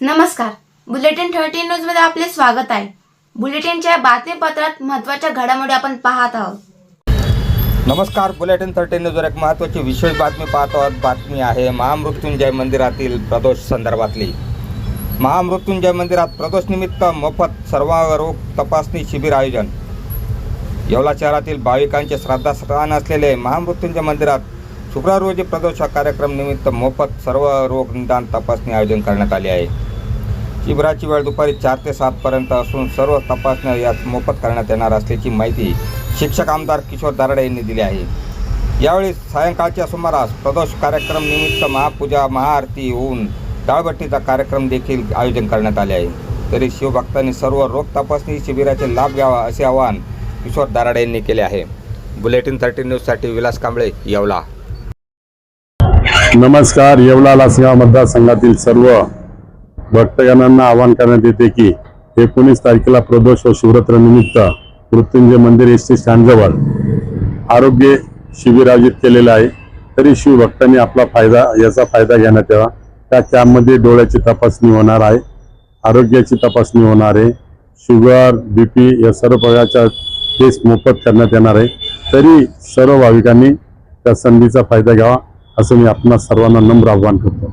नमस्कार. Bulletin thirteen न्यूजमध्ये आपले स्वागत आहे. बुलेटिनच्या बातमीपत्रात महत्त्वाच्या घडामोडी आपण पाहत आहोत. नमस्कार. बुलेटिन थर्टी न्यूजवर एक महत्त्वाची विशेष बातमी पाहतो आहोत. बातमी आहे महामृत्युंजय मंदिरातील प्रदोष संदर्भातली. महामृत्युंजय मंदिरात प्रदोषनिमित्त मोफत सर्वरोग तपासणी शिबिर आयोजन. येवला शहरातील भाविकांचे श्रद्धास्थान असलेले महामृत्युंजय मंदिरात शुक्रवार रोजी प्रदोष कार्यक्रम निमित्त मोफत सर्व रोग निदान तपासणी आयोजन करण्यात आले आहे. शिबिराची वेळ दुपारी चार ते सातपर्यंत असून सर्व तपासण्या यात मोफत करण्यात येणार असल्याची माहिती शिक्षक आमदार किशोर दारडे यांनी दिली आहे. यावेळी सायंकाळच्या सुमारास प्रदोष कार्यक्रम निमित्त महापूजा महाआरती होऊन डाळबट्टीचा कार्यक्रम देखील आयोजन करण्यात आले आहे. तरी शिवभक्तांनी सर्व रोग तपासणी शिबिराचे लाभ घ्यावा असे आवाहन किशोर दाराडे यांनी केले आहे. बुलेटिन थर्टी न्यूजसाठी विलास कांबळे येवला. नमस्कार येवला लासगाव मतदारसंघातील सर्व भक्तगणांना आवाहन करण्यात येते की एकोणीस तारखेला प्रदोष व शिवरात्र निमित्त मृत्युंजय मंदिर एस टी स्टँडजवळ आरोग्य शिबिर आयोजित केलेलं आहे. तरी शिवभक्तांनी आपला फायदा याचा फायदा घेण्यात यावा. त्या कॅम्पमध्ये डोळ्याची तपासणी होणार आहे. आरोग्याची तपासणी होणार आहे. शुगर बी पी या सर्व प्रकारच्या टेस्ट मोफत करण्यात येणार आहे. तरी सर्व भाविकांनी त्या संधीचा फायदा घ्यावा असं मी आपणा सर्वांना नम्र आव्हान करतो.